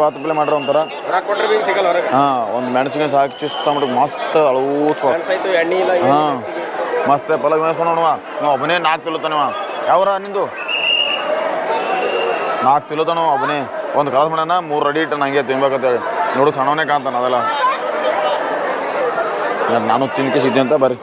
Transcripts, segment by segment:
Baat play ಮಾಡ್ರ ಒಂಥರ. ಹಾಂ ಒಂದು ಮೆಣಸಿನ ಹಾಕಿ ಚುಸ್ತಾಬಿಟ್ಟು ಮಸ್ತ್ ಅಳೂಸ್ ಹಾಂ ಮಸ್ತ್ ಪಲ ಮೆಣಸ ನೋಡುವ. ನಾವು ಒಬ್ಬನೇ ನಾಲ್ಕು ತಿಳುತ್ತಾನವ ಯಾವ್ರ ನಿಂದು? ನಾಲ್ಕು ತಿಲ್ಲತಾನವ ಒಬ್ಬನೇ. ಒಂದು ಕಳಸ ಮಾಡ್ಯಾನ ಮೂರು ಅಡಿ ಇಟ್ಟು ನಂಗೆ ತಿನ್ಬೇಕಂತೇಳಿ ನೋಡು ಸಣ್ಣವನೇ ಕಾಣ್ತಾನ ಅದೆಲ್ಲ. ನಾನು ತಿನ್ಕೆ ಸಿದ್ದೆ ಅಂತ ಬರ್ರಿ.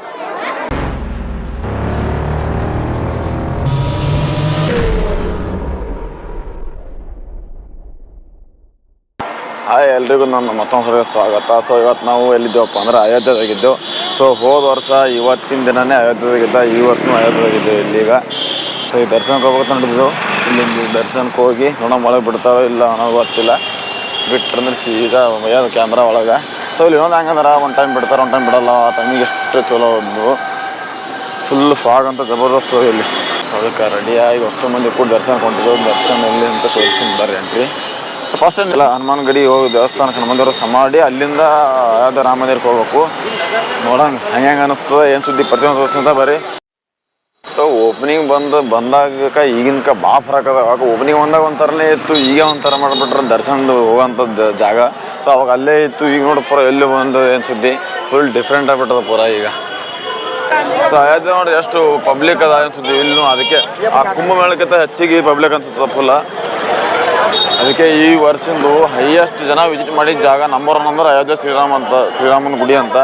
ಎಲ್ರಿಗೂ ನನ್ನ ಮತ್ತೊಂದು ಸರಿ ಸ್ವಾಗತ. ಸೊ ಇವತ್ತು ನಾವು ಎಲ್ಲಿದ್ದೇವಪ್ಪ ಅಂದ್ರೆ ಅಯೋಧ್ಯೆದಾಗಿದ್ದೆವು ಸೊ ಹೋದ ವರ್ಷ ಇವತ್ತಿನ ದಿನನೇ ಅಯೋಧ್ಯೆದಾಗಿದ್ದ, ಈ ವರ್ಷನೂ ಅಯೋಧ್ಯೆದಾಗಿದ್ದೆವು ಇಲ್ಲಿಗ. ಸೊ ಈ ದರ್ಶನಕ್ಕೆ ಹೋಗ್ಬೇಕು ನಡೆದಿದ್ದೆವು ಇಲ್ಲಿ ದರ್ಶನಕ್ಕೆ ಹೋಗಿ, ನೋಡೋ ಒಳಗೆ ಬಿಡ್ತಾರೋ ಇಲ್ಲ ಅನ್ನೋದು ಗೊತ್ತಿಲ್ಲ. ಬಿಟ್ಟರೆ ಸೀದಾ ಯಾವ್ದು ಕ್ಯಾಮ್ರಾ ಒಳಗೆ. ಸೊ ಇಲ್ಲಿ ಇನ್ನೊಂದು ಹೆಂಗಂದ್ರೆ ಒಂದು ಟೈಮ್ ಬಿಡ್ತಾರೆ, ಒಂದು ಟೈಮ್ ಬಿಡೋಲ್ಲ. ಆ ಟೈಮಿಗೆ ಎಷ್ಟು ಚಲೋ ಒಂದು ಫುಲ್ ಫಾಗ್ ಅಂತ ಜಬರ್ದಸ್ತ್ ಇಲ್ಲಿ. ಅದಕ್ಕೆ ರೆಡಿಯಾಗಿ ಅಷ್ಟು ಮಂದಿ ಕೂಡ ದರ್ಶನ ಹೊಂಟಿದ್ದೆವು ದರ್ಶನ ಎಲ್ಲಿ ಅಂತ ತೋರಿಸ್ಕೊಂಡು ಬರ್ರಿ ಅಂತ್ರಿ ಫಸ್ಟ್ ಏನಿಲ್ಲ ಹನುಮಾನ್ ಗಡಿ ಹೋಗಿ ದೇವಸ್ಥಾನಕ್ಕೆ ಹನುಮಂದಿರ ಸಮಾಡಿ ಅಲ್ಲಿಂದ ಯಾವ್ದು ರಾಮ ಮಂದಿರಕ್ಕೆ ಹೋಗ್ಬೇಕು. ನೋಡೋಣ, ಹೆಂಗೆ ಹೆಂಗೆ ಅನಿಸ್ತದೆ, ಏನು ಸುದ್ದಿ ಪ್ರತಿಯೊಂದು ತೋರಿಸ್ಕೊಂತ ಬರ್ರಿ. ಸೊ ಓಪನಿಂಗ್ ಬಂದು ಬಂದಾಗ ಈಗಿನಕ ಬಾ ಫರಕ್ ಅದ ಓಪನಿಂಗ್ ಬಂದಾಗ ಒಂಥರನೇ ಇತ್ತು, ಈಗ ಒಂಥರ ಮಾಡಿಬಿಟ್ರೆ ದರ್ಶನದ ಹೋಗೋಂಥದ್ದು ಜಾಗ. ಸೊ ಅವಾಗ ಅಲ್ಲೇ ಇತ್ತು, ಈಗ ನೋಡಿ ಪೂರ ಎಲ್ಲಿ ಬಂದು ಏನು ಸುದ್ದಿ. ಫುಲ್ ಡಿಫ್ರೆಂಟ್ ಆಗಿಬಿಟ್ಟದ ಪೂರ ಈಗ. ಸೊ ಅಯೋಧ್ಯೆ ನೋಡಿ ಎಷ್ಟು ಪಬ್ಲಿಕ್ ಅದ ಏನು ಸುದ್ದಿ ಇಲ್ಲೂ ಅದಕ್ಕೆ ಆ ಕುಂಭಮೇಳಕ್ಕಿಂತ ಹೆಚ್ಚಿಗೆ ಪಬ್ಲಿಕ್ ಅನ್ಸುತ್ತದ ಫುಲ್ಲ ಅದಕ್ಕೆ ಈ ವರ್ಷದ್ದು ಹೈಯೆಸ್ಟ್ ಜನ ವಿಸಿಟ್ ಮಾಡಿದ ಜಾಗ ನಂಬರ್ ಒನ್ ಅಂದ್ರೆ ಅಯೋಧ್ಯೆ ಶ್ರೀರಾಮ ಅಂತ, ಶ್ರೀರಾಮನ ಗುಡಿ ಅಂತ.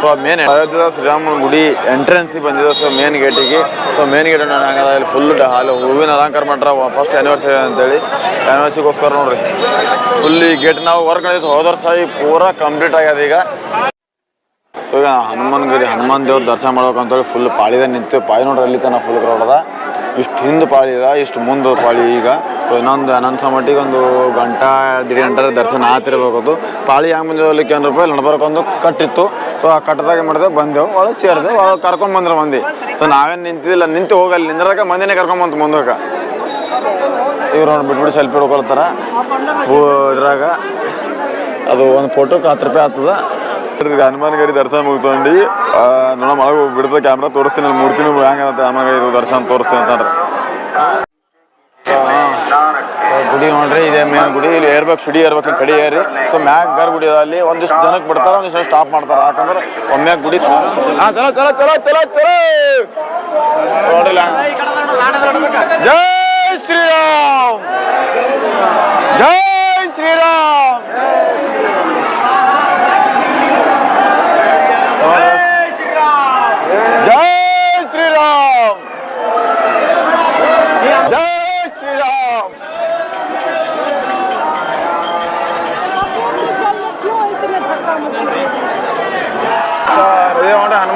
ಸೊ ಮೇನ್ ಅಯೋಧ್ಯೆ ಶ್ರೀರಾಮನ ಗುಡಿ ಎಂಟ್ರೆನ್ಸಿಗೆ ಬಂದಿದೆ. ಸೊ ಮೇನ್ ಗೇಟಿಗೆ ಸೊ ಮೇನ್ ಗೇಟ್ ಹಂಗದ ಇಲ್ಲಿ ಫುಲ್ ಹಾಲ್ ಹೂವಿನ ಅಲಂಕಾರ ಮಾಡ್ರ ಫಸ್ಟ್ ಆ್ಯನಿವರ್ಸರಿ ಅಂತೇಳಿ. ಆ್ಯನಿವರ್ಸರಿಗೋಸ್ಕರ ನೋಡ್ರಿ. ಫುಲ್ ಈ ಗೇಟ್ ನಾವು ವರ್ಕ್ ಮಾಡಿದ್ದು ಹೋದ ವರ್ಷ ಕಂಪ್ಲೀಟ್ ಆಗ್ಯದ ಈಗ. ಸೊ ಈಗ ಹನುಮಾನ್ ಗಿರಿ ಹನುಮಾನ್ ದೇವ್ರ ದರ್ಶನ ಮಾಡ್ಬೇಕಂತೇಳಿ ಫುಲ್ ಪಾಳಿದ ನಿಂತು ಪಾಯಿ ನೋಡ್ರಿ ಅಲ್ಲಿ ತನಕ ಫುಲ್ ಕ್ರೌಡ್ ಅದ. ಇಷ್ಟು ಹಿಂದೆ ಪಾಳಿ ಇದೆ ಇಷ್ಟು ಮುಂದೆ ಪಾಳಿ ಈಗ. ಸೊ ಇನ್ನೊಂದು ನನ್ನ ಮಟ್ಟಿಗೆ ಒಂದು ಗಂಟೆ ದಿಢ ಗಂಟೆ ದರ್ಶನ ಆತಿರ್ಬೇಕು ಪಾಳಿ ಹೆಂಗೆ ಬಂದಿದ್ದಕ್ಕೆ ಏನು ರೂಪಾಯಿ ನಡ್ಬರ್ಕೊಂದು ಕಟ್ಟಿತ್ತು. ಸೊ ಆ ಕಟ್ಟದಾಗ ಮಾಡಿದೆ? ಬಂದೆವು. ಒಳಗೆ ಸೇರಿದೆ, ಒಳಗೆ ಕರ್ಕೊಂಡು ಬಂದ್ರೆ ಮಂದಿ. ಸೊ ನಾವೇನು ನಿಂತಿದ್ದಿಲ್ಲ, ನಿಂತು ಹೋಗಲ್ಲ. ನಿಂದ್ರದಾಗ ಮಂದಿನೇ ಕರ್ಕೊಂಬಂತು ಮುಂದಕ್ಕೆ. ಇವ್ರು ನೋಡಿ ಬಿಟ್ಬಿಟ್ಟು ಸೆಲ್ಫಿ ಹೊಡ್ಕೊಳ್ತಾರ. ಇದ್ರಾಗ ಅದು ಒಂದು ಫೋಟೋಕ್ಕೆ ಹತ್ತು ರೂಪಾಯಿ ಆಗ್ತದ. ಹನುಮಾನ್ ಗಡಿ ದರ್ಶನ ಮುಗಿಸ್ಕೊಂಡು ನೋಡ ಒಳಗೆ ಬಿಡ್ತದೆ ಕ್ಯಾಮ್ರಾ ತೋರಿಸ್ತೀನಿ ಅಲ್ಲಿ ಮೂರ್ತಿನೂ ಹನುಮಾನ್ ಗಡಿ ದರ್ಶನ ತೋರಿಸ್ತೀನಿ ಅಂತಾರೆ ಗುಡಿ ನೋಡ್ರಿ ಇದೇ ಮೇನ್ ಗುಡಿ ಇಲ್ಲಿ ಏರ್ಬೇಕು ಸುಡಿ ಏರ್ಬೇಕು ಕಡಿ ಏರಿ. ಸೊ ಮ್ಯಾಗ್ ಗರ್ ಗುಡಿ ಅದ ಅಲ್ಲಿ ಒಂದಿಷ್ಟು ಜನಕ್ಕೆ ಬಿಡ್ತಾರ ಒಂದಿಷ್ಟು ಸ್ಟಾಪ್ ಮಾಡ್ತಾರ. ಯಾಕಂದ್ರೆ ಒಮ್ಮೆ ಗುಡಿ ಹಾ ಚಲೋ ಚಲೋ ಚಲೋ ಚಲೋ ಚಲೋ. ನೋಡ್ರಿ ಜೈ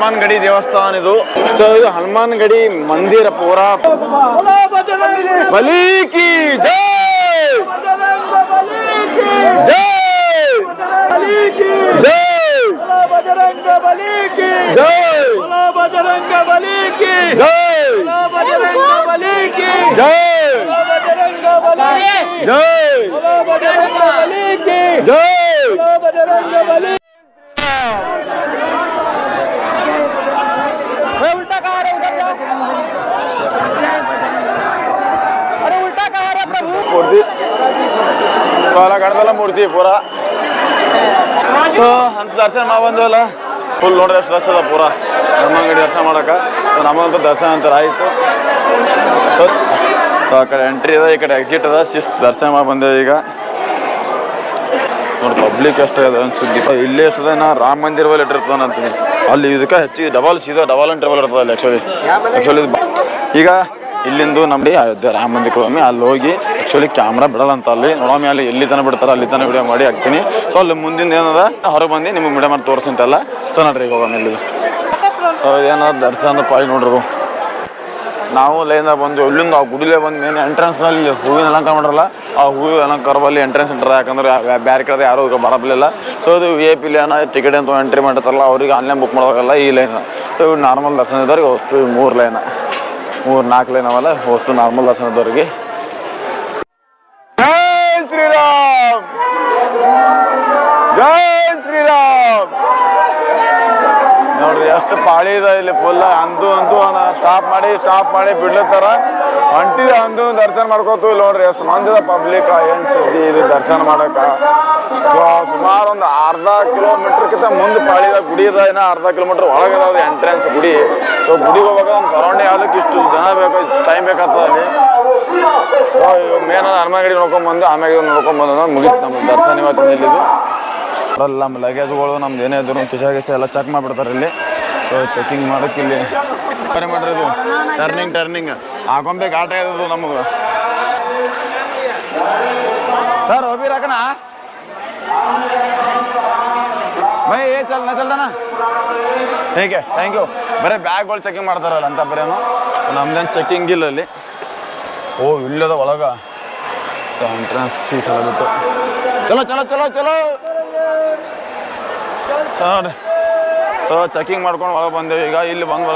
ಹನುಮಾನ್ ಗಡಿ ದೇವಸ್ಥಾನ ಇದು ಸೊ ಇದು ಹನುಮಾನ್ ಗಡಿ ಮಂದಿರ ಪೂರ ಬಲೀಕಿ ಜೈ ಜೈ ಬಜರಂಗ ಬಲೀಕಿ ಜೈ ಬಜರಂಗ ಬಲೀಕಿ ಜೈ ಬಜರಂಗ ಬಲೀಕಿ ಜೈ ಬಜರಂಗ ಬಲೀಕಿ ಜೈ ಬಜರಂಗ ಬಲೀಕಿ ಜೈ ಬಜರಂಗ ಬಲೀಕಿ अरे उल्टा कहा रहे प्रभु ಮೂರ್ತಿ ಸೊ ಅಲ್ಲ ಗಣಪಲ್ಲ ಮೂರ್ತಿ ಪೂರ ಸೊ ಅಂತ ದರ್ಶನ ಮಾ ಬಂದ್ವಲ್ಲ ಫುಲ್ ನೋಡ್ರಿ ಎಷ್ಟು ರಶ್ ಅದ ಪೂರ ಹನುಮಾನ್ ಗಡಿ ದರ್ಶನ ಮಾಡಕ ಸೊ ನಮ್ಮಂತ ದರ್ಶನ ಅಂತಾರೆ ಆಯಿತು ಸೊ ಆ ಕಡೆ ಎಂಟ್ರಿ ಅದ ಈ ಕಡೆ ಎಕ್ಸಿಟ್ ಅದ ಶಿಸ್ತ್ ದರ್ಶನ ಮಾಡಿ ಬಂದೇವೆ ಈಗ ನೋಡಿ ಪಬ್ಲಿಕ್ ಎಷ್ಟು ಅದ ಅಂತ ಸುದ್ದಿ ಇಲ್ಲೇ ಎಷ್ಟದ ನಾ ರಾಮ ಮಂದಿರ ಬಲ್ಲಿ ಇಟ್ಟಿರ್ತಾನೆ ಅಂತೀನಿ ಅಲ್ಲಿ ಇದಕ್ಕೆ ಹೆಚ್ಚು ಡಬಲ್ ಸೀದಾ ಡಬಲ್ ಆ್ಯಂಡ್ ಟ್ರಬಲ್ ಇರ್ತದೆ ಅಲ್ಲಿ ಆ್ಯಕ್ಚುಲಿ ಆ್ಯಕ್ಚುಲಿ ಈಗ ಇಲ್ಲಿಂದು ನಮ್ಮಡಿ ಅಯೋಧ್ಯೆ ರಾಮ ಮಂದಿರ ಒಮ್ಮೆ ಅಲ್ಲಿ ಹೋಗಿ ಆ್ಯಕ್ಚುಲಿ ಕ್ಯಾಮ್ರಾ ಬಿಡಲ್ಲ ಅಂತ ಅಲ್ಲಿ. ನೋಡೊಮ್ಮೆ ಅಲ್ಲಿ ಎಲ್ಲಿ ತನಕ ಬಿಡ್ತಾರೆ ಅಲ್ಲಿ ತನಕ ವಿಡಿಯೋ ಮಾಡಿ ಹಾಕ್ತೀನಿ. ಸೊ ಅಲ್ಲಿ ಮುಂದಿನ ಏನದ? ಹೊರಗೆ ಬಂದು ನಿಮಗೆ ವಿಡಿಯೋ ಮಾಡಿ ತೋರಿಸಂತೆಲ್ಲ ಸೊ ನೋಡ್ರಿ ಈಗ ಹೋಗೋಣ ಇಲ್ಲಿ ಸೊ ಏನದ ದರ್ಶನ ಪಾಳಿ ನೋಡ್ರಿ ನಾವು ಲೈನ್ ಬಂದು, ಇಲ್ಲಿಂದ ಆ ಗುಡಿಲೇ ಬಂದು ಮೇನ್ ಎಂಟ್ರೆನ್ಸ್ನಲ್ಲಿ ಹೂವಿನ ಅಲಂಕಾರ ಮಾಡ್ರಲ್ಲ ಆ ಹೂವಿನ ಅಲಂಕಾರ ಬಲ್ಲಿ ಎಂಟ್ರೆನ್ಸ್ ಇಟ್ಟರೆ ಯಾಕಂದ್ರೆ ಬೇರೆ ಕಡೆ ಯಾರು ಬರಬಲಿಲ್ಲ ಸೊ ಇದು ವಿ ಐ ಪಿ ಲೇನ ಟಿಕೆಟ್ ಅಂತ ಎಂಟ್ರಿ ಮಾಡ್ತಾರಲ್ಲ ಅವ್ರಿಗೆ ಆನ್ಲೈನ್ ಬುಕ್ ಮಾಡೋದಾಗಲ್ಲ ಈ ಲೈನ್ ಸೊ ಇವು ನಾರ್ಮಲ್ ದರ್ಶನ ಇದ್ದವ್ರಿಗೆ ಮೂರು ಲೈನ ಮೂರು ನಾಲ್ಕು ಲೈನ್ ಅವಲ್ಲ ಅಷ್ಟು ನಾರ್ಮಲ್ ದರ್ಶನ ಇದ್ದವ್ರಿಗೆ. ಜೈ ಶ್ರೀರಾಮ್! ಜೈ ಶ್ರೀರಾಮ್ ಎಷ್ಟು ಪಾಳಿ ಇದೆ ಇಲ್ಲಿ ಫುಲ್ ಅಂದು ಅಂತೂ ಸ್ಟಾಪ್ ಮಾಡಿ ಸ್ಟಾಪ್ ಮಾಡಿ ಬಿಡ್ಲತ್ತಾರ ಹೊಂಟಿದ ಅಂದು ದರ್ಶನ ಮಾಡ್ಕೋತು ಇಲ್ಲಿ ನೋಡ್ರಿ, ಎಷ್ಟು ಮಂದಿದ ಪಬ್ಲಿಕ್ ಏನ್ ಸುದ್ದಿ ಇದು ದರ್ಶನ ಮಾಡಕ ಸುಮಾರು ಒಂದು ಅರ್ಧ ಕಿಲೋಮೀಟರ್ಕಿಂತ ಮುಂದೆ ಪಾಳಿದ ಗುಡಿ ಇದೆ. ಇನ್ನ ಅರ್ಧ ಕಿಲೋಮೀಟರ್ ಒಳಗದ ಎಂಟ್ರೆನ್ಸ್ ಗುಡಿ. ಸೊ ಗುಡಿಗೆ ಹೋಗ್ಬೇಕು ಒಂದು ಸರೌಂಡಿಂಗ್ ಆಗ್ಲಿಕ್ಕೆ ಇಷ್ಟು ಜನ ಬೇಕು ಟೈಮ್ ಬೇಕಾಗ್ತದೆ ಅಲ್ಲಿ. ಮೇನ್ ಬಂದು ಆಮ್ಯಾಗ ಇದನ್ನ ನೋಡ್ಕೊಂಡ್ ಬಂದ ಮುಗೀತು ನಮ್ಮ ದರ್ಶನ ಇವತ್ತಿನ ಇಲ್ಲಿದು ಅದ್ರಲ್ಲಿ ನಮ್ಮ ಲಗೇಜ್ಗಳು ನಮ್ದು ಏನೇ ಇದ್ರು ಕಿಶ ಗಿಶ ಎಲ್ಲ ಚೆಕ್ ಮಾಡಿಬಿಡ್ತಾರೆ ಇಲ್ಲಿ. ಸೊ ಚೆಕಿಂಗ್ ಮಾಡೋಕೆ ಇಲ್ಲಿ ಬರೀ ಮಾಡ್ರಿ ಇದು ಟರ್ನಿಂಗ್ ಟರ್ನಿಂಗ್ ಹಾಕೊಂಬೇಕು ಆಟ ಇರೋದು ನಮಗೆ ಸರ್ ಹೋಗಿ ರಾಕನ ಬೈ, ಏ, ಚಲ್, ನಾ ಚಲ್ದಾನ? ಹೇಗೆ? ಥ್ಯಾಂಕ್ ಯು ಬರೀ ಬ್ಯಾಗ್ಗಳು ಚೆಕಿಂಗ್ ಮಾಡ್ತಾರಲ್ಲ ಅಂತ ಬರೇನು ನಮ್ದೇನು ಚೆಕಿಂಗ್ ಇಲ್ಲ ಅಲ್ಲಿ. ಓ, ಇಲ್ಲದ ಒಳಗ. ಎಂಟ್ರೆನ್ಸ್ ಸೀಸಲ್ ಬಿಟ್ಟು. ಚಲೋ ಚಲೋ ಚಲೋ ಚಲೋ. ನೋಡಿ ಸೊ ಚೆಕಿಂಗ್ ಮಾಡ್ಕೊಂಡು ಒಳಗೆ ಬಂದೆ ಈಗ ಇಲ್ಲಿ ಬಂದ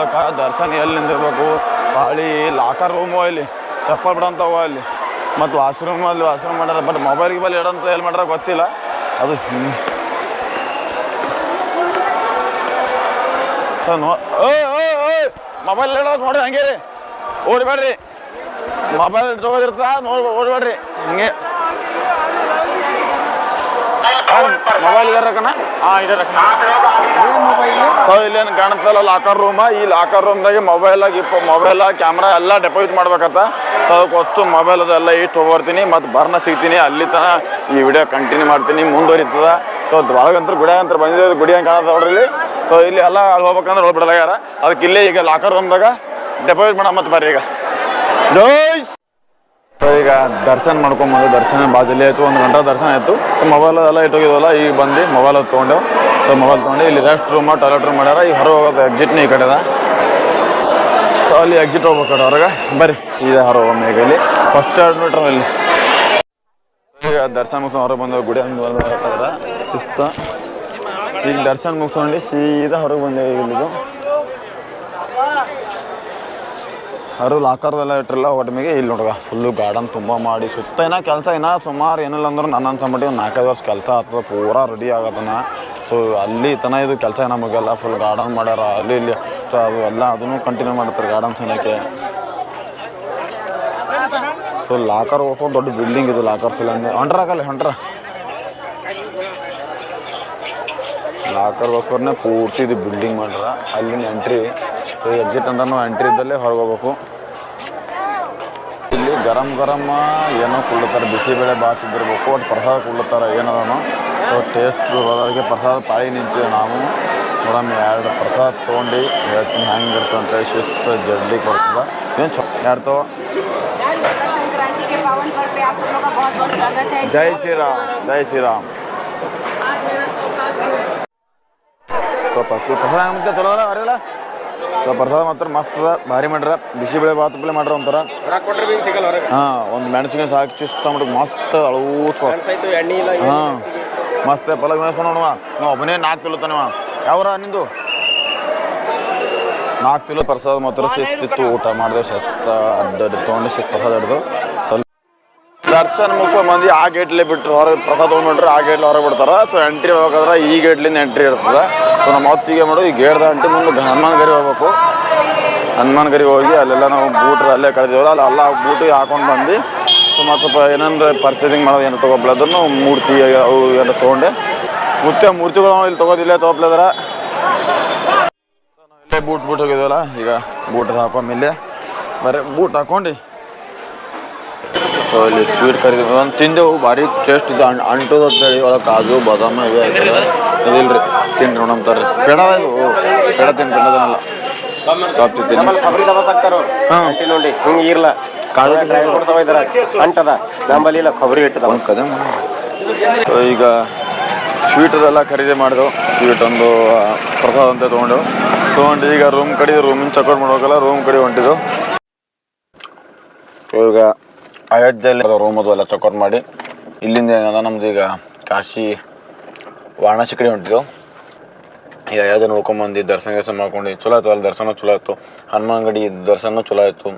ದರ್ಶನ ಎಲ್ಲಿ ನಿಂದಿರ್ಬೇಕು ಪಾಳಿ ಲಾಕರ್ ರೂಮು ಇಲ್ಲಿ? ಚಪ್ಪಲ್ ಬಿಡಂತವ ಅಲ್ಲಿ? ಮತ್ತು ವಾಶ್ರೂಮ್ ಅಲ್ಲಿ ವಾಶ್ರೂಮ್ ಮಾಡ್ಯಾರ ಬಟ್ ಮೊಬೈಲ್ ಗಿಬಲ್ ಇಡಂತ ಎಲ್ಲಿ ಮಾಡ್ಯಾರ ಗೊತ್ತಿಲ್ಲ. ಅದು ಹಿಂಗೆ ಸೊ ನೋ ಮೊಬೈಲ್ ಇಡೋದು ನೋಡಿ ಹಂಗೆ ರೀ ಓಡಬೇಡ್ರಿ. ಮೊಬೈಲ್ ತಗೋದಿರ್ತ ನೋಡಿ ಓಡಬೇಡ್ರಿ. ಹಂಗೆ. ಮೊಬೈಲ್ ಇದಾರಕನ ಸೊ ಇಲ್ಲೇನು ಲಾಕರ್ ರೂಮ ಈ ಲಾಕರ್ ರೂಮ್ದಾಗೆ ಮೊಬೈಲ್ ಆಗಿ ಮೊಬೈಲ ಕ್ಯಾಮ್ರಾ ಎಲ್ಲ ಡೆಪಾಸಿಟ್ ಮಾಡ್ಬೇಕತ್ತ ಅದಕ್ಕೆ ಅಷ್ಟು ಮೊಬೈಲ್ ಅದೆಲ್ಲ ಇಟ್ಟು ಹೋಗ್ತೀನಿ ಮತ್ತು ಬರ್ನ ಸಿಗ್ತೀನಿ. ಅಲ್ಲಿ ತನ ಈ ವಿಡಿಯೋ ಕಂಟಿನ್ಯೂ ಮಾಡ್ತೀನಿ, ಮುಂದುವರಿತದ. ಸೊ ಒಳಗಂತ್ರ ಗುಡಿ ಅಂತ ಬಂದಿದೆ ಗುಡಿ ಹಂಗೆ ಕಾಣುತ್ತೆ ನೋಡ್ರಿ ಸೊ ಇಲ್ಲಿ ಎಲ್ಲ ಅಲ್ಲಿ ಹೋಗ್ಬೇಕಂದ್ರೆ ಹೋಗ್ಬಿಡಲಾಗ್ಯಾರ ಅದಕ್ಕೆ ಇಲ್ಲೇ ಈಗ ಲಾಕರ್ ರೂಮ್ದಾಗ ಡೆಪಾಸಿಟ್ ಮಾಡ ಮತ್ತೆ ಬರ್ರಿ ಈಗ. ಜೈ ಸೊ ಈಗ ದರ್ಶನ ಮಾಡ್ಕೊಂಬಂದು ದರ್ಶನ ಬಾಜಲ್ಲಿ ಆಯಿತು, ಒಂದು ಗಂಟೆ ದರ್ಶನ ಆಯಿತು. ಮೊಬೈಲ್ ಎಲ್ಲ ಇಟ್ಟೋಗಿದ್ವಲ್ಲ, ಈಗ ಬಂದು ಮೊಬೈಲ್ ತೊಗೊಂಡು. ಸೊ ಮೊಬೈಲ್ ತೊಗೊಂಡು ಇಲ್ಲಿ ರೆಸ್ಟ್ ರೂಮ್ ಟಾಯ್ಲೆಟ್ ರೂಮ್ ಮಾಡ್ಯಾರ. ಈಗ ಹೊರಗೆ ಹೋಗೋದು ಈ ಕಡೆ ಸೊ ಅಲ್ಲಿ ಎಕ್ಸಿಟ್ ಹೋಗ್ಬೇಕು ಹೊರಗೆ. ಬರ್ರಿ, ಸೀದಾ ಹೊರ ಹೋಗೋಣ ಈಗ ಇಲ್ಲಿ. ಫಸ್ಟ್ ಅಡ್ಮಿಟ್ರ್ ಇಲ್ಲಿ ಈಗ ದರ್ಶನ ಮುಗಿಸ್ಕೊಂಡು ಹೊರಗೆ ಬಂದ ಗುಡಿ ಹಂಗೆ ಬರ್ತಾರೆ ಶಿಸ್ತ ಈಗ ದರ್ಶನ ಮುಗಿಸ್ಕೊಂಡು ಸೀದಾ ಹೊರಗೆ ಬಂದೇವೆ ಇಲ್ಲಿದು. ಅವರು ಲಾಕರ್ದೆಲ್ಲ ಇಟ್ಟಿರಲ್ಲ, ಒಟ್ಮಿಗೆ ಇಲ್ಲಿ ನೋಡ್ಗ ಫುಲ್ಲು ಗಾರ್ಡನ್ ತುಂಬ ಮಾಡಿ, ಸುತ್ತ ಏನ ಕೆಲಸ ಏನೋ, ಸುಮಾರು ಏನಿಲ್ಲ ಅಂದ್ರೆ ನನ್ನ ಅನ್ಸಂಬಿಟ್ಟು ಒಂದು ನಾಲ್ಕೈದು ವರ್ಷ ಕೆಲಸ ಆಗ್ತದೆ, ಪೂರಾ ರೆಡಿ ಆಗತ್ತನ ಸೊ ಅಲ್ಲಿ ತನ ಇದು ಕೆಲಸ ಏನೋ ಮುಗಿಯಲ್ಲ ಫುಲ್ ಗಾರ್ಡನ್ ಮಾಡ್ಯಾರ, ಅಲ್ಲಿ ಇಲ್ಲಿ ಸೊ ಅದು ಎಲ್ಲ ಅದನ್ನು ಕಂಟಿನ್ಯೂ ಮಾಡ್ತಾರೆ ಗಾರ್ಡನ್ ಸನಕ್ಕೆ. ಸೊ ಲಾಕರ್ ಹೊಸ ದೊಡ್ಡ ಬಿಲ್ಡಿಂಗ್ ಇದು ಲಾಕರ್ಸ್ ಇಲ್ಲ ಅಂದ್ರೆ ಹೊಂಟ್ರಾಗಲ್ಲ ಹೊಂಟ್ರ ಲಾಕರ್ಗೋಸ್ಕರನೇ ಪೂರ್ತಿ ಇದು ಬಿಲ್ಡಿಂಗ್ ಮಾಡ್ರ, ಅಲ್ಲಿನ ಎಂಟ್ರಿ ಸೊ ಎಕ್ಸಿಟ್ ಅಂತ ಎಂಟ್ರಿ ಇದ್ದಲ್ಲೇ ಹೊರಗೆ ಹೋಗ್ಬೇಕು ಇಲ್ಲಿ ಗರಂ ಗರಂ ಏನೋ ಕುಡ್ಲತ್ತಾರೆ ಬಿಸಿಬೇಳೆ ಭಾಳ ಇದ್ದಿರ್ಬೇಕು ಒಟ್ಟು ಪ್ರಸಾದ ಕುಡ್ಲತ್ತಾರ ಏನದನೋ. ಸೊ ಟೇಸ್ಟ್ ಅದಕ್ಕೆ ಪ್ರಸಾದ ತಾಳಿ ನಿಂಚೆ ನಾವು. ನೋಡಮ್ಮ ಎರಡು ಪ್ರಸಾದ ತೊಗೊಂಡು ಹೇಳ್ತೀನಿ ಹೆಂಗೆ ಇರ್ತಂತ ಶಿಸ್ತು ಜಲ್ದಿ ಕೊಡ್ತದೆ ಏನು ಚೊ ಎರಡು ಜೈ ಶ್ರೀರಾಮ್ ಜೈ ಶ್ರೀರಾಮ್. ಪ್ರಸಾದ ಚಲೋ ಅರೆಲ್ಲ ಸೊ ಪ್ರಸಾದ ಮಾತ್ರ ಮಸ್ತ್ ಅದ. ಭಾರಿ ಮಾಡ್ರ ಬಿಸಿಬೇಳೆ ಬಾತ್ ಪಲ್ಲೆ ಮಾಡ್ರ ಒಂಥರ. ಹಾ ಒಂದು ಮೆಣಸಿನ ಸಾಕು ಚಿಸ್ತ ಮಾಡ್ಬೇಕು. ಮಸ್ತ್ ಅಳೂಸ್ ಹಾಂ. ಮಸ್ತ್ ಪಲ್ಲ ಮೆಣಸು ನೋಡುವ. ನಾವು ಒಬ್ಬನೇ ನಾಲ್ಕು ತಿಳ್ತಾನವ ಯಾವ್ರ ನಿಂದು? ನಾಲ್ಕು ತಿಳು ಪ್ರಸಾದ ಮಾತ್ರ ಶಿಸ್ತಿತ್ತು ಊಟ ಮಾಡಿದೆ ಶಿಸ್ತ ಅಡ್ಡ ತೊಗೊಂಡು ಶಿಸ್ತು ಪ್ರಸಾದ ಹಿಡ್ದು. ದರ್ಶನ ಮುಗಿಸೋ ಮಂದಿ ಆ ಗೇಟ್ಲೆ ಬಿಟ್ಟರು ಹೊರಗೆ ಪ್ರಸಾದ ತೊಗೊಂಡ್ಬಿಟ್ರೆ ಆ ಗೇಟ್ಲಿ ಹೊರಗೆ ಬಿಡ್ತಾರೆ. ಸೊ ಎಂಟ್ರಿ ಹೋಗೋದ್ರೆ ಈ ಗೇಟ್ಲಿಂದ ಎಂಟ್ರಿ ಇರ್ತದೆ. ಸೊ ನಮ್ಮ ಅತ್ತಿಗೆ ಮಾಡು. ಈ ಗೇಟ್ದ ಅಂಟಿ ಮುಂದೆ ಹನುಮಾನ್ ಗರಿ ಹೋಗ್ಬೇಕು. ಹನುಮಾನ್ ಗರಿ ಹೋಗಿ ಅಲ್ಲೆಲ್ಲ ನಾವು ಬೂಟ್ರ ಅಲ್ಲೇ ಕಳೆದೇವಲ್ಲ ಅಲ್ಲಿ ಎಲ್ಲ ಬೂಟ್ ಹಾಕೊಂಡು ಬಂದು ಸೊ ಮತ್ತೆ ಸ್ವಲ್ಪ ಏನಂದ್ರೆ ಪರ್ಚೇಸಿಂಗ್ ಮಾಡೋದು ಏನು ತೊಗೊಬ್ಲದನ್ನು ಮೂರ್ತಿ, ಅವು ಎಲ್ಲ ತೊಗೊಂಡೆ. ಮುತ್ತೆ ಮೂರ್ತಿಗಳು ಇಲ್ಲಿ ತೊಗೋದಿಲ್ಲ ತೊಗೊಬ್ಲದ್ರ ಇಲ್ಲೇ ಬೂಟ್ ಬೂಟ್ ಹೋಗಿದ್ವಲ್ಲ, ಈಗ ಬೂಟ್ ಹಾಕೊಂಬಿಲ್ಲೇ ಬರೀ ಬೂಟ್ ಹಾಕೊಂಡು. ಸೊ ಇಲ್ಲಿ ಸ್ವೀಟ್ ಖರೀದಿ ಒಂದು ತಿಂದೆವು ಭಾರಿ ಟೇಸ್ಟ್ ಇದೆ. ಅಣ್ ಅಂಟೋದು ಅಂತೇಳಿ ಒಳಗೆ ಕಾಜು ಬಾದಾಮಿ ಇವೆ ಇದಿಲ್ರಿ ತಿನ್ರಿ ನೋಡಂತಾರೆ ಪೇಡ ಇದು ಪೇಡ ತಿನ್ ಹಾಂ. ನೋಡಿ ಹಿಂಗೆ ಕಾಜು ಇದ್ರ ಅಂಟದ ನಂಬಲ್ಲಿ ಇಲ್ಲ ಕೊಬ್ಬರಿ ಇಟ್ಟದ ಒಂದು ಕದೆ ಸೊ ಈಗ ಸ್ವೀಟ್ ಅದೆಲ್ಲ ಖರೀದಿ ಮಾಡಿದೆವು. ಸ್ವೀಟ್ ಒಂದು ಪ್ರಸಾದ ಅಂತ ತೊಗೊಂಡೆವು. ತೊಗೊಂಡು ಈಗ ರೂಮ್ ಕಡೆ ರೂಮಿನ ಚೆಕ್ಔಟ್ ಮಾಡ್ಬೇಕಲ್ಲ ರೂಮ್ ಕಡೆ ಹೊಂಟಿದ್ದು. ಈಗ ಅಯೋಧ್ಯೆಯಲ್ಲಿ ರೂಮ್ ಅದು ಎಲ್ಲ ಚೆಕ್ಔಟ್ ಮಾಡಿ, ಇಲ್ಲಿಂದ ಏನದ ನಮ್ದು ಈಗ ಕಾಶಿ, ವಾರಣಾಸಿ ಕಡೆ ಹೊಂಟಿದ್ದೆವು ಈಗ ಅಯೋಧ್ಯೆ ನೋಡ್ಕೊಂಬಂದು ದರ್ಶನ ಗಿರ್ಶನ ಮಾಡ್ಕೊಂಡು, ಚಲೋ ಆಯ್ತು, ಅಲ್ಲಿ ದರ್ಶನ ಚಲೋ ಆಯ್ತು ಹನುಮಾನ್ ಗಡಿ ದರ್ಶನ ಚಲೋ ಆಯ್ತು.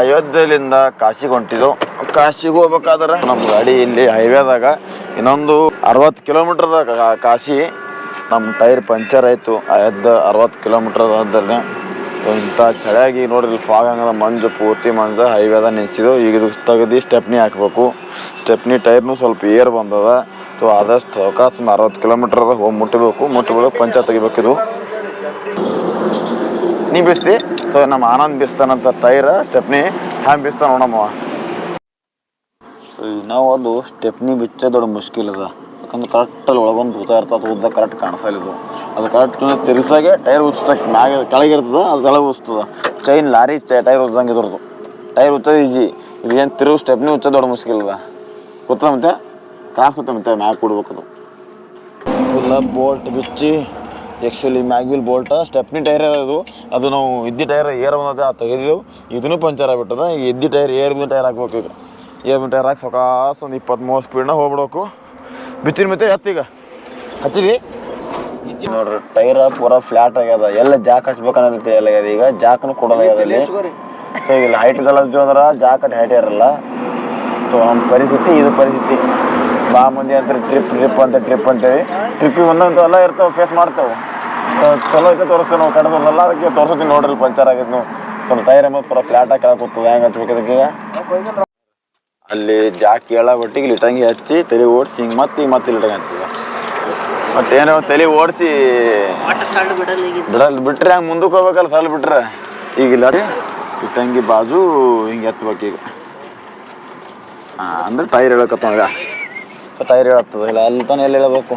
ಅಯೋಧ್ಯೆಯಿಂದ ಕಾಶಿಗೆ ಹೊಂಟಿದ್ದೆವು ಕಾಶಿಗೆ ಹೋಗ್ಬೇಕಾದ್ರೆ ನಮ್ಮ ಗಾಡಿ ಇಲ್ಲಿ ಹೈವೇದಾಗ ಇನ್ನೊಂದು ಅರವತ್ತು ಕಿಲೋಮೀಟ್ರದ ಕಾಶಿ ನಮ್ಮ ಟೈರ್ ಪಂಚರ್ ಆಯಿತು, ಅಯೋಧ್ಯೆ ಅರವತ್ತು ಕಿಲೋಮೀಟ್ರ್ ಇಂಥ ಚಳಿಯಾಗಿ ನೋಡ್ರಿ ಫಾಗ್ ಹಂಗದ ಮಂಜು ಪೂರ್ತಿ ಮಂಜು ಹೈವೇದ ನಿಲ್ಸಿದ್ದು ಈಗ ಇದು ತೆಗೆದು ಸ್ಟೆಪ್ನಿ ಹಾಕ್ಬೇಕು. ಸ್ಟೆಪ್ನಿ ಟೈರ್ನು ಸ್ವಲ್ಪ ಏರ್ ಬಂದದ. ಸೊ ಆದಷ್ಟು ಅವಕಾಶ ಒಂದು ಅರವತ್ತು ಕಿಲೋಮೀಟ್ರ್ ಅದ ಹೋಗಿ ಮುಟ್ಟಬೇಕು ಮುಟ್ಟಬೇಕು ಪಂಚ ಇದು. ನೀ ಬಿಸ್ತಿ? ಸೊ ನಮ್ಮ ಆನಂದ್ ಬಿಸ್ತಾನಂತ ಟೈರ್ ಸ್ಟೆಪ್ನಿ ಹ್ಯಾಂಗೆ ಬಿಸ್ತಾನ ನೋಡಮ್ಮ ಸೊ ನಾವು ಅದು ಸ್ಟೆಪ್ನಿ ಬಿಚ್ಚ ದೊಡ್ಡ ಮುಷ್ಕಿಲ್ ಅದ. ಯಾಕಂದ್ರೆ ಕರೆಕ್ಟಲ್ಲಿ ಒಳಗೊಂದು ಉದ್ದ ಇರ್ತದೆ ಉದ್ದ ಕರೆಕ್ಟ್ ಕಾಣಿಸಲ್ಲ ಇದು. ಅದು ಕರೆಕ್ಟ್ ತಿರ್ಸಾಗೆ ಟೈರ್ ಉಚ್ಚಕ್ಕೆ ಮ್ಯಾಗ ಕೆಳಗೆ ಇರ್ತದೆ, ಅದು ಕೆಳಗೆ ಉಚ್ತದ ಚೈನ್ ಲಾರಿ ಟೈರ್ ಉಚ್ಚಂಗೆ ಇದ್ರದ್ದು. ಟೈರ್ ಉಚ್ಚೋದು ಈಜಿ. ಇದು ಏನು ತಿರುವು ಸ್ಟೆಪ್ನಿ ಉಚ್ಚೋದು ದೊಡ್ಡ ಮುಸ್ಕಿಲ್ಲದ ಅದ. ಗೊತ್ತದ ಮತ್ತೆ? ಕ್ರಾಸ್ ಗೊತ್ತ ಮತ್ತೆ? ಮ್ಯಾಗ ಕೊಡ್ಬೇಕು ಅದು. ಫುಲ್ಲ ಬೋಲ್ಟ್ ಬಿಚ್ಚಿ actually mag wheel Bolt stepney tyre ಅದು ಅದು ನಾವು ಇದ್ದಿ ಟೈರ್ ಏರ್ ಬಂದದ ತೆಗೆದಿದ್ದೆವು ಇದನ್ನು ಪಂಚರ್ ಆಗಿಬಿಟ್ಟದ. ಈಗ ಇದ್ದಿ ಟೈರ್, ಏರ್ ಬಂದ ಟೈರ್ ಹಾಕ್ಬೇಕು ಈಗ. ಏರ್ ಬಂದ ಟೈರ್ ಹಾಕಿ ಸೊಕಾಸು ಒಂದು ಇಪ್ಪತ್ತು ಮೂವತ್ತು ಸ್ಪೀಡ್ನ ಹೋಗ್ಬಿಡ್ಬೇಕು. ಬಿಚ್ಚಿನ ಮತ್ತೆ ಎತ್ತೀಗ ಹಚ್ಚಿರಿ. ನೋಡ್ರಿ, ಟೈರ್ ಪೂರ ಫ್ಲಾಟ್ ಆಗ್ಯದ. ಎಲ್ಲ ಜಾಕ್ ಹಚ್ಬೇಕನ್ನೋದೈತಿ ಎಲ್ಲ ಆಗ್ಯದ. ಈಗ ಜಾಕ್ನು ಕೊಡೋದಾಗ್ಯದ ಇಲ್ಲಿ ಸೊ ಈಗ ಹೈಟ್ ಗಲಜ್ಜು ಅಂದ್ರೆ ಜಾಕ್ ಹೈಟ್ ಇರಲ್ಲ. ಸೊ ನಮ್ಮ ಪರಿಸ್ಥಿತಿ ಇದು ಪರಿಸ್ಥಿತಿ. ಬಾ ಮಂದಿ ಅಂತ ಟ್ರಿಪ್ ಟ್ರಿಪ್ ಅಂತ ಟ್ರಿಪ್ ಅಂತೇಳಿ ಟ್ರಿಪ್ಪಿಗೆ ಒಂದೊಂದು ಎಲ್ಲ ಇರ್ತಾವೆ ಫೇಸ್ ಮಾಡ್ತಾವೆ. ಚಲೋ ಐತೆ ತೋರಿಸ್ತೇವೆ ನಾವು ಕಡೆದಲ್ಲ ಅದಕ್ಕೆ ತೋರಿಸ್ತೀನಿ ನೋಡ್ರಿ ಪಂಚರ್ ಆಗೈತೆ ನಾವು. ಟೈರ್ ಮತ್ತು ಪೂರ ಫ್ಲಾಟ್ ಆಗಿ ಕೆಳಗೆ ಕೂತದೆ ಹೆಂಗೆ ಹಚ್ಬೇಕು ಈಗ? ಅಲ್ಲಿ ಜಾಕ್ ಕೇಳ ಬಟ್ಟಿಗೆ ಲಿಟಂಗಿ ಹಚ್ಚಿ ತಲೆ ಓಡಿಸಿ ಹಿಂಗೆ ಮತ್ತೆ ಈಗ ಮತ್ತೆ ಲಿಟಂಗಿ ಹಚ್ಚಿದ ಮತ್ತೆ ಏನೋ ತಲೆ ಓಡಿಸಿ ಬಿಡಲ್ ಬಿಟ್ರೆ ಹಂಗೆ ಮುಂದಕ್ಕೆ ಹೋಗ್ಬೇಕಲ್ಲ ಸಲ್ ಬಿಟ್ರೆ ಈಗ ಇಲ್ಲ ಲಿಟಂಗಿ ಬಾಜು ಹಿಂಗೆ ಎತ್ತಬೇಕು ಈಗ ಹಾಂ ಅಂದ್ರೆ ಟೈರ್ ಹೇಳಕತ್ತವಾಗ ಟೈರ್ ಹೇಳತ್ತದ ಇಲ್ಲ ಅಲ್ಲಿ ತಾನೇ ಎಲ್ಲಿ ಹೇಳಬೇಕು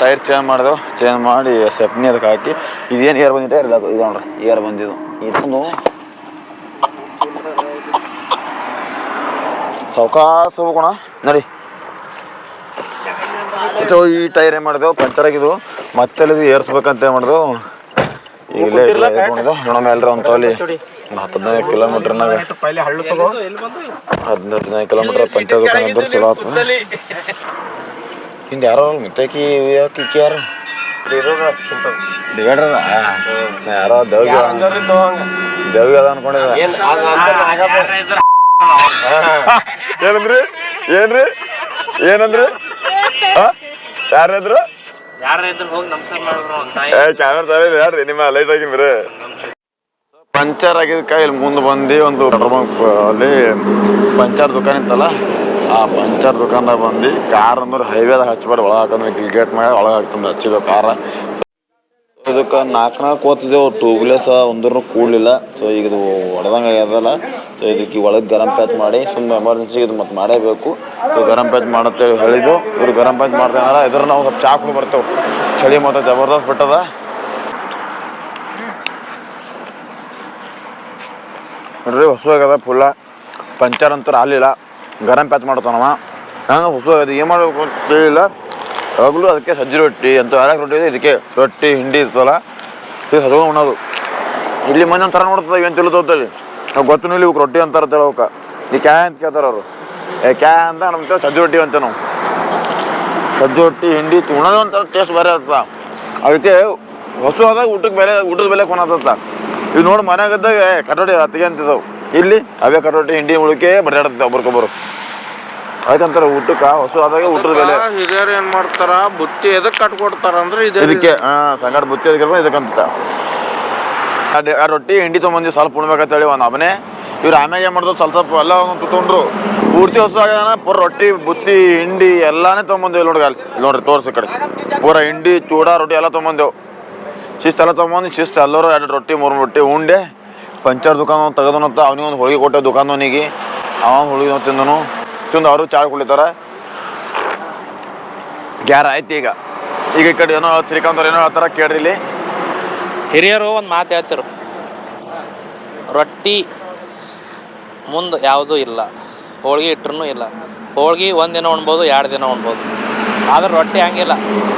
ಟೈರ್ ಚೇಂಜ್ ಮಾಡಿದೆವು ಚೇಂಜ್ ಮಾಡಿ ಸ್ಟೆಪ್ನಿ ಅದಕ್ಕೆ ಹಾಕಿ ಇದೇನು ಏರ್ ಬಂದಿದೆ? ಇಲ್ಲ ಇದು ನೋಡ್ರಿ ಏರ್ ಬಂದಿದ್ದು. ಇದೊಂದು ಸಾವಕಾಶ ಹೋಗೋಣ ನಡಿ. ಸೊ ಈ ಟೈರ್ ಏನು ಮಾಡಿದೆವು ಪಂಚರ್ ಆಗಿದ್ದು ಮತ್ತೆ ಇದು ಏರ್ಸ್ಬೇಕಂತ ಏನು ಮಾಡಿದೆವು ಇಲ್ಲೇ ನೋಡಮ್ಮ ಎಲ್ರ ಒಂದು ತೋಲಿ. ಹತ್ತು ಹದಿನೈದು ಕಿಲೋಮೀಟ್ರ್ನಾಗ ಹದಿನೈದು ಹದಿನೈದು ಕಿಲೋಮೀಟ್ರ್ ಪಂಚರ್ ದುಕಾನ ಚಲೋ ಆಗ್ತದೆ ಹಿಂದೆ ಯಾರೋ ಮಿಠಾಕಿ ಯಾಕೆ ಇಕ್ಕಿ ಯಾರು ಡಿವೈಡರ್ ಯಾರೋ ದೇವ್ಗೆ ದೇವ್ಗೆ ಅದ ಅನ್ಕೊಂಡಿದ್ದ ಏನಂದ್ರಿ ಏನ್ರಿ ಏನಂದ್ರಿ ಯಾರಿದ್ರು ಯಾರ್ರಿ ನಿಮ್ಮ ಲೈಟ್ ಆಗಿನ್ ಬರೀ ಪಂಚರ್ ಆಗಿದ್ಕ ಇಲ್ಲಿ ಮುಂದೆ ಬಂದು ಒಂದು ಪೆಟ್ರೋಲ್ ಬಂಕ್ ಅಲ್ಲಿ ಪಂಚರ್ ದುಕಾನ್ ಇತ್ತಲ್ಲ ಆ ಪಂಚರ್ ದುಕಾನ್ದಾಗ ಬಂದು ಕಾರ್ ಅಂದ್ರೆ ಹೈವೇದಾಗ ಹಚ್ಚಬಾರ್ದು ಒಳಗೆ ಹಾಕಂದ್ರೆ ಗಿಲ್ಗೇಟ್ ಮಾಡಿ ಒಳಗೆ ಹಾಕ್ತಂದ್ರೆ ಹಚ್ಚಿದ ಕಾರ ಇದಕ್ಕೆ ನಾಲ್ಕು ನಾಲ್ಕು ಓದ್ತಿದ್ದೆವು. ಟೂಬ್ಲೆಸ್ ಒಂದ್ರೂ ಕೂಡಲಿಲ್ಲ. ಸೊ ಈಗ ಇದು ಹೊಡೆದಂಗೆ ಆಗ್ಯದಲ್ಲ. ಸೊ ಇದಕ್ಕೆ ಒಳಗೆ ಗರಂ ಪ್ಯಾಚ್ ಮಾಡಿ ಸುಮ್ಮನೆ ಎಮರ್ಜೆನ್ಸಿ ಇದು ಮತ್ತೆ ಮಾಡೇಬೇಕು ಸೊ ಗರಂ ಪ್ಯಾಚ್ ಮಾಡುತ್ತೆ ಹೇಳಿದ್ದು ಇವ್ರು ಗರಂ ಪ್ಯಾಚ್ ಮಾಡ್ತಾರ ಇದ್ರ ನಾವು ಸ್ವಲ್ಪ ಚಾಕು ಬರ್ತೇವೆ. ಚಳಿ ಮತ್ತು ಜಬರ್ದಸ್ತ್ ಬಿಟ್ಟದ. ನೋಡ್ರಿ ಹೊಸ ಆಗ್ಯದ ಫುಲ್ಲ ಪಂಚರ್ ಅಂತೂ ಅಲ್ಲಿಲ್ಲ ಗರಂ ಪ್ಯಾಚ್ ಮಾಡ್ತಾನವ ನಾನು ಹೊಸ ಏನು ಮಾಡಬೇಕು ಅಂತ ತಿಳಿಲಿಲ್ಲ ಯಾವಾಗಲೂ ಅದಕ್ಕೆ ಸಜ್ಜಿ ರೊಟ್ಟಿ ಅಂತ ಯಾಕೆ ರೊಟ್ಟಿ ಇದೆ. ಇದಕ್ಕೆ ರೊಟ್ಟಿ, ಹಿಂಡಿ ಇರ್ತಲ್ಲ ಇದು ಹಚ್ಕೊಂಡು ಉಣ್ಣೋದು ಇಲ್ಲಿ ಮನೆ ಒಂಥರ ನೋಡ್ತದೆ ಏನು ತಿಳಿದೋತಲ್ಲಿ ನಾವು ಗೊತ್ತು ಇಲ್ಲಿ ಇವಕ್ಕೆ ರೊಟ್ಟಿ ಅಂತಾರೆ ತಿಳೋಕ ಈ ಕ್ಯಾ ಅಂತ ಕೇಳ್ತಾರೆ ಅವರು. ಏ, ಕ್ಯಾ ಅಂತ ನಮ್ಮ ಸಜ್ಜಿ ರೊಟ್ಟಿ ಅಂತ ನಾವು. ಸಜ್ಜಿ ರೊಟ್ಟಿ, ಹಿಂಡಿ ಉಣ್ಣೋದು ಒಂಥರ ಟೇಸ್ಟ್ ಬೇರೆ ಇರ್ತದ. ಅದಕ್ಕೆ ಹೊಸ ಆದಾಗ ಊಟಕ್ಕೆ ಬೆಲೆ, ಊಟದ ಬೆಲೆ ಕೊನತ್ತ ಇವು ನೋಡಿ ಮನ್ಯಾಗದ್ದಾಗ ಕಟೋಟಿ ಹತ್ತಿಗೆ ಅಂತಿದ್ದವು ಇಲ್ಲಿ ಅವೇ ರೊಟ್ಟಿ ಹಿಂಡಿ ಮುಳುಕೆ ಬಡ್ಯಾಡತ್ತೆ ಒಬ್ರಿಗೊಬ್ಬರು ಅದಕ್ಕಂತಾರೆ ಊಟಕ್ಕೆ ಹೊಸ ಆದಾಗ ಊಟದ ಬೆಲೆ. ಹಿರಿಯರು ಏನ್ ಮಾಡ್ತಾರ? ಬುತ್ತಿ ಎದಕ್ ಕಟ್ಕೊಡ್ತಾರ ಅಂದ್ರೆ ಇದೆ ಇದಕ್ಕೆ ಹಾ ಸಂಗಡ ಬುತ್ತಿ ಅದಕ್ಕೆ ಇದಕ್ಕಂತ. ಆ ರೊಟ್ಟಿ ಹಿಂಡಿ ತೊಗೊಂಬಂದು ಸ್ವಲ್ಪ ಉಣ್ಬೇಕಂತೇಳಿ ಒಂದು ಅವನೇ ಇವ್ರು ಆಮ್ಯಾಗ ಏನು ಮಾಡಿದ್ರು ಸ್ವಲ್ಪ ಸ್ವಲ್ಪ ಎಲ್ಲ ಒಂದು ತುತ್ತೊಂಡ್ರು. ಪೂರ್ತಿ ಹೊಸ ಆಗ್ಯಾನ ಪೂರ ರೊಟ್ಟಿ ಬುತ್ತಿ ಹಿಂಡಿ ಎಲ್ಲಾನೇ ತೊಗೊಂಬಂದೇವು ನೋಡಿ ಅಲ್ಲಿ. ನೋಡ್ರಿ ತೋರ್ಸಿ ಕಡೆ. ಪೂರ ಹಿಂಡಿ ಚೂಡ ರೊಟ್ಟಿ ಎಲ್ಲ ತೊಗೊಂಬಂದೇವು ಶಿಸ್ತು ಎಲ್ಲ ತೊಗೊಂಬಂದು ಶಿಸ್ತು ಎಲ್ಲರೂ ಎರಡು ರೊಟ್ಟಿ ಮೂರು ರೊಟ್ಟಿ ಉಂಡೆ. ಪಂಚರ್ ದುಕಾನ ತೆಗೆದನಂತ ಅವನಿಗೆ ಒಂದು ಹೋಳಿಗೆ ಕೊಟ್ಟೆ ದುಕಾನವನಿಗೆ ಅವ ಹೋಳಿಗೆ ತಿಂದನು. ತಿಂದು ಅವರು ಚಾಳು ಕುಳಿತಾರ. ಗ್ಯಾರ ಆಯ್ತು ಈಗ. ಈಗ ಈ ಕಡೆ ಏನೋ ಶ್ರೀಕಾಂತ್ ಅವ್ರು ಏನೋ ಹೇಳ್ತಾರ ಕೇಳ್ರಿ ಇಲ್ಲಿ ಹಿರಿಯರು ಒಂದು ಮಾತು ಹೇಳ್ತಿರು. ರೊಟ್ಟಿ ಮುಂದೆ ಯಾವುದೂ ಇಲ್ಲ. ಹೋಳಿಗೆ ಇಟ್ರೂ ಇಲ್ಲ. ಹೋಳಿಗೆ ಒಂದು ದಿನ ಉಣ್ಬೋದು, ಎರಡು ದಿನ ಉಣ್ಬೋದು. ಆದ್ರೆ ರೊಟ್ಟಿ ಹಂಗಿಲ್ಲ.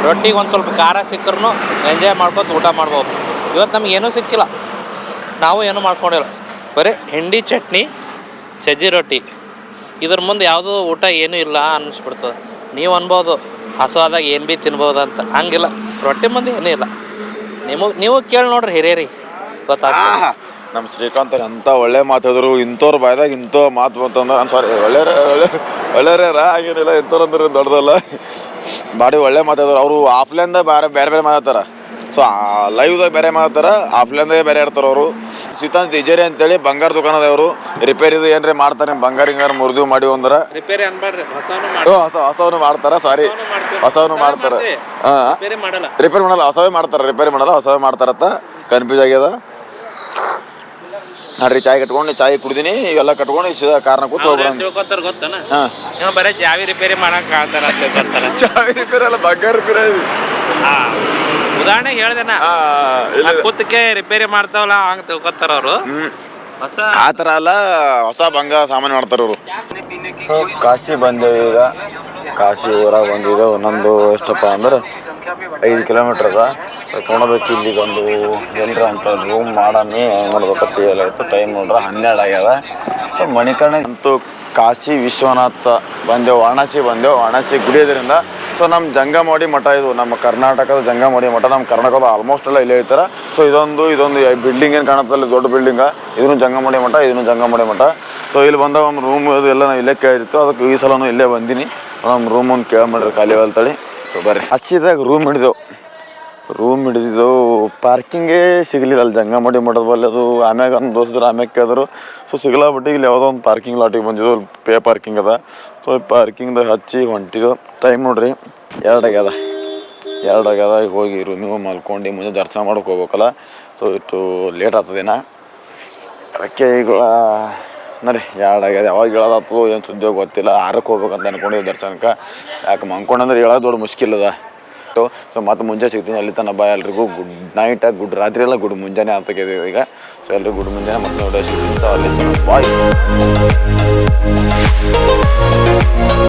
ರೊಟ್ಟಿಗೆ ಒಂದು ಸ್ವಲ್ಪ ಖಾರ ಸಿಕ್ಕರೂ ಎಂಜಾಯ್ ಮಾಡ್ಕೊತ ಊಟ ಮಾಡ್ಬೋದು. ಇವತ್ತು ನಮ್ಗೆ ಏನೂ ಸಿಕ್ಕಿಲ್ಲ. ನಾವು ಏನು ಮಾಡ್ಕೊಂಡಿಲ್ಲ. ಬರೀ ಹಿಂಡಿ, ಚಟ್ನಿ, ಸಜ್ಜಿ ರೊಟ್ಟಿ. ಇದ್ರ ಮುಂದೆ ಯಾವುದೂ ಊಟ ಏನೂ ಇಲ್ಲ ಅನ್ನಿಸ್ಬಿಡ್ತದೆ ನೀವು ಅನ್ಬೋದು, ಹಸುವಾದಾಗ ಏನು ಭೀ ತಿನ್ಬೋದು ಅಂತ. ಹಂಗಿಲ್ಲ. ರೊಟ್ಟಿ ಮುಂದೆ ಏನೂ ಇಲ್ಲ. ನಿಮಗೆ, ನೀವು ಕೇಳಿ ನೋಡ್ರಿ ಹಿರಿಯರಿ. ಗೊತ್ತಾಗ್ತದೆ. ನಮ್ಮ ಶ್ರೀಕಾಂತ್ ಎಂಥ ಒಳ್ಳೆ ಮಾತಾದ್ರು ಇಂಥವ್ರ ಬಾಯ್ದಾಗ ಇಂಥ ಮಾತು ಬಂತಂದ್ರೆ ನಾನು ಸಾರಿ ಒಳ್ಳೆ, ಒಳ್ಳೆಯವ್ರ ಹಾಗೇನಿಲ್ಲ. ಇಂಥವ್ರು ಅಂದ್ರೆ ದೊಡ್ಡದಲ್ಲ. ಬಾಡಿ ಒಳ್ಳೆ ಮಾತಾದ್ರು ಅವರು ಆಫ್ಲೈನ್ದಾಗ ಬೇರೆ ಬೇರೆ ಬೇರೆ ಮಾತಾಡ್ತಾರೆ. ಸೊ ಲೈವ್ದಾಗ ಬೇರೆ ಮಾತಾಡ್ತಾರೆ. ಆಫ್ಲೈನ್ದಾಗ ಬೇರೆ ಆಡ್ತಾರೆ ಅವರು. ಶ್ರೀಕಾಂತ್ ತಿಜೇರಿ ಅಂತೇಳಿ ಬಂಗಾರ ದುಕಾನದವರು ರಿಪೇರಿ ರಿಪೇರಿದು ಏನ್ರಿ ಮಾಡ್ತಾರೆ? ಬಂಗಾರ ಹಿಂಗಾರ ಮುರಿದು ಮಾಡಿ ಅಂದ್ರ? ರಿಪೇರಿ ಹೊಸನು ಹೊಸ ಹೊಸವನು ಮಾಡ್ತಾರ ಸಾರಿ ಹೊಸವನು ಮಾಡ್ತಾರ. ರಿಪೇರಿ ಮಾಡಲ್ಲ. ರಿಪೇರಿ ಮಾಡಲ್ಲ ಹೊಸವೇ ಮಾಡ್ತಾರ ರಿಪೇರಿ ಮಾಡಲ್ಲ ಹೊಸವೇ ಮಾಡ್ತಾರತ್ತ ಕನ್ಫ್ಯೂಸ್ ಆಗ್ಯದ. ನೋಡ್ರಿ ಚಾಯ್ ಕಟ್ಕೊಂಡು ಚಾಯ್ ಕುಡ್ದಿನಿ ಇವೆಲ್ಲ ಕಟ್ಕೊಂಡು ಸೀದಾ ಕಾರ್ನ ಕೂತ್ ಹೋಗ್ಬಿಡ ತಿಳ್ಕೊತಾರ ಗೊತ್ತನ? ಇವ್ ಜಾವಿ ರಿಪೇರಿ ಮಾಡಕ್ ಚಾವಿ ರಿಪೇರಿ ಅಲ್ಲ ಬಂಗಾರ ರಿಪೇರಿ ಆ, ಉದಾಹರಣೆಗೆ ಕೂತಕ್ಕೆ ರಿಪೇರಿ ಮಾಡ್ತಾವಲ್ಲ ಹಂಗ ತಿಳ್ಕೊತಾರ ಅವರು. ಆ ಥರ ಅಲ್ಲ ಹೊಸ ಬಂಗ ಸಾಮಾನು ಮಾಡ್ತಾರ ಅವರು. ಕಾಶಿ ಬಂದೇವಿ ಈಗ. ಕಾಶಿ ಊರಾಗ ಬಂದಿದೆ ಒಂದೊಂದು ಎಷ್ಟಪ್ಪ ಅಂದ್ರೆ ಐದು ಕಿಲೋಮೀಟ್ರ್ ಅದ. ತೊಗೊಳ್ಬೇಕು ಇಲ್ಲಿಗೆ ಒಂದು ಎಲ್ಲರ ಅಂತ ರೂಮ್ ಮಾಡಮಿ ಮಾಡ್ಬೇಕತ್ತಿ ಎಲ್ಲ ಇತ್ತು ಟೈಮ್ ನೋಡ್ರೆ ಹನ್ನೆರಡು ಆಗ್ಯದ. ಸೊ ಮಣಿಕರ್ಣ ಅಂತೂ ಕಾಶಿ ವಿಶ್ವನಾಥ ಬಂದೆವು ವಾರಣಾಸಿ ಬಂದೆವು. ವಾರಣಾಸಿ ಗುಡಿಯೋದ್ರಿಂದ ಸೊ ನಮ್ಮ ಜಂಗಮಾಡಿ ಮಠ ಇದು ನಮ್ಮ ಕರ್ನಾಟಕದ ಜಂಗಮಾಡಿ ಮಠ. ನಮ್ಮ ಕರ್ನಾಟಕದ ಆಲ್ಮೋಸ್ಟ್ ಎಲ್ಲ ಇಲ್ಲಿ ಹೇಳ್ತಾರೆ ಸೊ ಇದೊಂದು ಇದೊಂದು ಬಿಲ್ಡಿಂಗ್ ಏನು ಕಾಣುತ್ತಲ್ಲ, ದೊಡ್ಡ ಬಿಲ್ಡಿಂಗ ಇದನ್ನು ಜಂಗಮಾಡಿ ಮಠ, ಇದನ್ನು ಜಂಗಮಾಡಿ ಮಠ. ಸೊ ಇಲ್ಲಿ ಬಂದಾಗ ಒಂದು ರೂಮ್ ಅದು ಎಲ್ಲ ನಾವು ಇಲ್ಲೇ ಕೇಳಿತ್ತು ಅದಕ್ಕೆ ಈ ಸಲನೂ ಇಲ್ಲೇ ಬಂದೀನಿ. ನಮ್ಮ ರೂಮ್ ಒಂದು ಮಾಡಿರಿ, ಖಾಲಿ ಅಂತೇಳಿ ಸೊ ಬರ್ರಿ. ಹಸಿದಾಗ ರೂಮ್ ಹಿಡಿದೆವು ರೂಮ್ ಹಿಡಿದಿದ್ದೆವು ಪಾರ್ಕಿಂಗೇ ಸಿಗಲಿಲ್ಲ. ಅಲ್ಲಿ ಜಂಗಮಡಿ ಮಾಡಿ ಮಾಡೋದು ಅದು ಆಮ್ಯಾಗ ನಮ್ಮ ದೋಸ್ತರು ಆಮ್ಯಾಗ ಕೇಳಿದ್ರು. ಸೊ ಸಿಗಲ್ಲ ಬಿಟ್ಟು ಇಲ್ಲಿ ಯಾವುದೋ ಒಂದು ಪಾರ್ಕಿಂಗ್ ಲಾಟಿಗೆ ಬಂದಿದ್ದು. ಪೇ ಪಾರ್ಕಿಂಗ್ ಅದ. ಸೊ ಪಾರ್ಕಿಂಗ್ದಾಗ ಹಚ್ಚಿ ಹೊಂಟಿದ್ದು. ಟೈಮ್ ನೋಡ್ರಿ. ಎರಡು ಆಗ್ಯದ. ಎರಡು ಆಗ್ಯದ. ಈಗ ಹೋಗಿ ರೂಮಿಗೆ ಮಲ್ಕೊಂಡು ಮುಂಜಾನೆ ದರ್ಶನ ಮಾಡೋಕೆ ಹೋಗ್ಬೇಕಲ್ಲ. ಸೊ ಇಷ್ಟು ಲೇಟ್ ಆಗ್ತದೇನ ಅದಕ್ಕೆ ಈಗ ನರಿ ಎರಡು ಆಗ್ಯದ. ಯಾವಾಗ ಹೇಳೋದಾತು ಏನು ಸುದ್ದಿ ಗೊತ್ತಿಲ್ಲ. ಆರಕ್ಕೆ ಹೋಗ್ಬೇಕಂತ ಅನ್ಕೊಂಡಿದ್ದೆ ದರ್ಶನಕ್ಕೆ. ಯಾಕೆ ಮಂಕೊಂಡಂದ್ರೆ ಹೇಳೋದು ದೊಡ್ಡ ಮುಷ್ಕಿಲ್ ಅದ. ಸೊ ಮತ್ತೆ ಮುಂಜೆ ಸಿಗ್ತೀನಿ. ಅಲ್ಲಿ ತನಕ ಬಾಯ್ ಎಲ್ರಿಗೂ ಗುಡ್ ನೈಟ್ ಗುಡ್ ರಾತ್ರಿ ಎಲ್ಲ ಗುಡ್ ಮುಂಜಾನೆ ಆಗ್ತದೆ ಈಗ. ಸೊ ಎಲ್ರಿಗೂ ಗುಡ್ ಮುಂಜಾನೆ, ಮತ್ತೆ ನೋಡೋ ಸಿಗ್ತೀನಿ ಬಾಯ್